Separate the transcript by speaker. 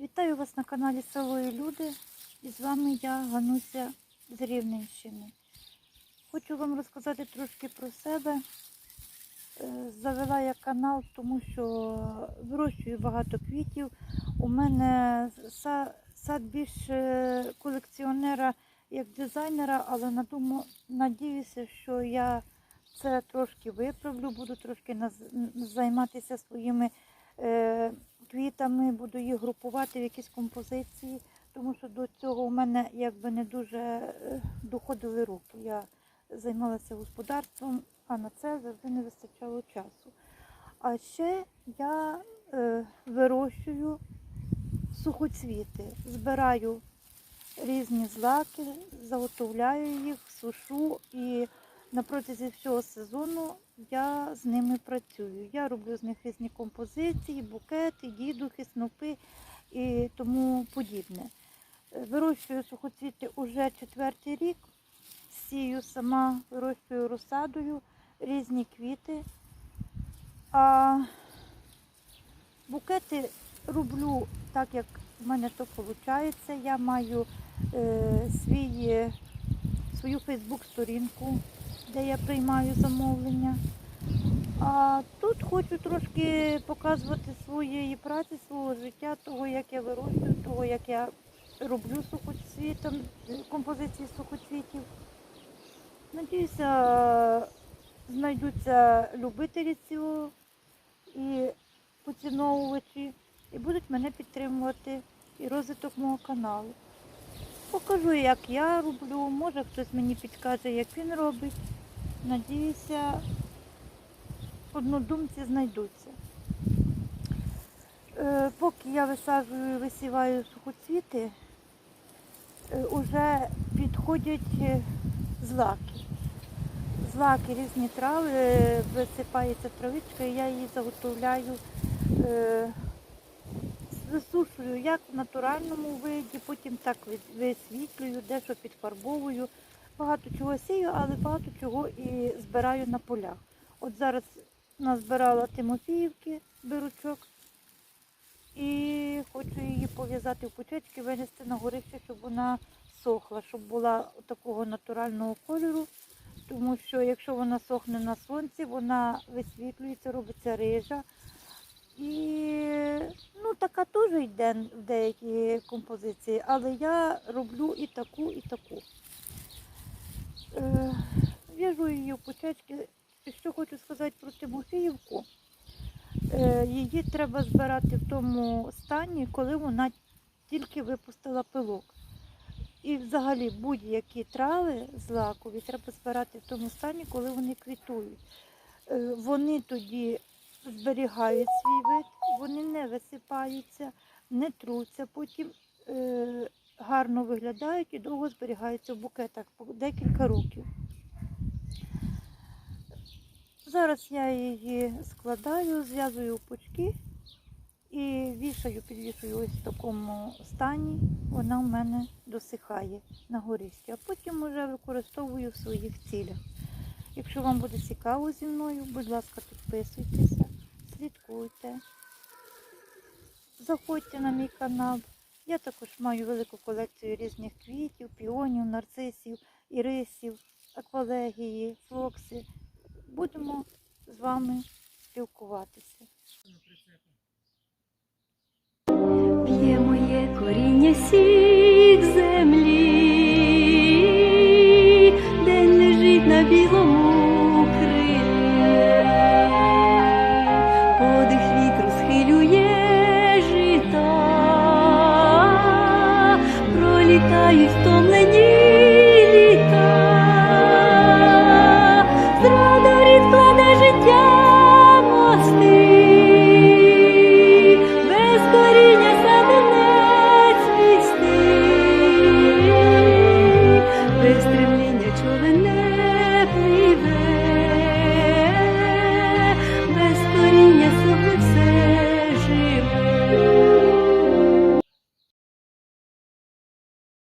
Speaker 1: Вітаю вас на каналі Село Люди. І з вами я, Гануся з Рівненщини. Хочу вам розказати трошки про себе. Е, Завела я канал, тому що вирощую багато квітів. У мене сад більше колекціонера як дизайнера, але надуму, надіюся, що я це трошки виправлю, буду трошки займатися своїми е, квітами, буду їх групувати в якісь композиції, тому що до цього у мене якби не дуже е, доходили руки. Я займалася господарством, а на це завжди не вистачало часу. А ще я е, вирощую сухоцвіти, збираю різні злаки, заготовляю їх, сушу і на протязі всього сезону я з ними працюю. Я роблю з них різні композиції, букети, дідухи, снопи і тому подібне. Е, Вирощую сухоцвіти уже четвертий рік. Сію сама, вирощую розсадою різні квіти. А букети роблю так, як в мене то виходить. Я маю е, свій, свою фейсбук-сторінку, де я приймаю замовлення. А тут хочу трошки показувати своєї праці, свого життя, того, як я вирощую, того, як я роблю сухоцвітом, композиції сухоцвітів. Надіюся, знайдуться любителі цього і поціновувачі, і будуть мене підтримувати і розвиток мого каналу. Покажу, як я роблю, може хтось мені підкаже, як він робить. Надіюся, однодумці знайдуться. Е, Поки я висаджую висіваю сухоцвіти, е, уже підходять е, злаки. Злаки, різні трави, е, висипається травичка, і я її заготовляю, е, висушую як в натуральному виді, потім так висвітлюю, дещо підфарбовую. Багато чого сію, але багато чого і збираю на полях. От зараз назбирала Тимофіївки беручок і хочу її пов'язати в пучечки, винести на горище, щоб вона сохла, щоб була такого натурального кольору. Тому що якщо вона сохне на сонці, вона висвітлюється, робиться рижа. І ну, така теж йде в деякі композиції, але я роблю і таку, і таку. Е, В'яжу її в пучечки. І Що хочу сказати про Тимофіївку, е, її треба збирати в тому стані, коли вона тільки випустила пилок. І взагалі будь-які трави злакові треба збирати в тому стані, коли вони квітують. Е, Вони тоді зберігають свій вид, вони не висипаються, не труться, потім е, гарно виглядають і довго зберігаються в букетах декілька років. Зараз я її складаю, зв'язую в пучки і вішаю, підвішую ось в такому стані. Вона в мене досихає на горісті, а потім вже використовую в своїх цілях. Якщо вам буде цікаво зі мною, будь ласка, підписуйтеся, слідкуйте, заходьте на мій канал. Я також маю велику колекцію різних квітів, піонів, нарцисів, ірисів, аквалегії, флокси. Будемо з вами спілкуватися.
Speaker 2: П'є моє коріння сіль.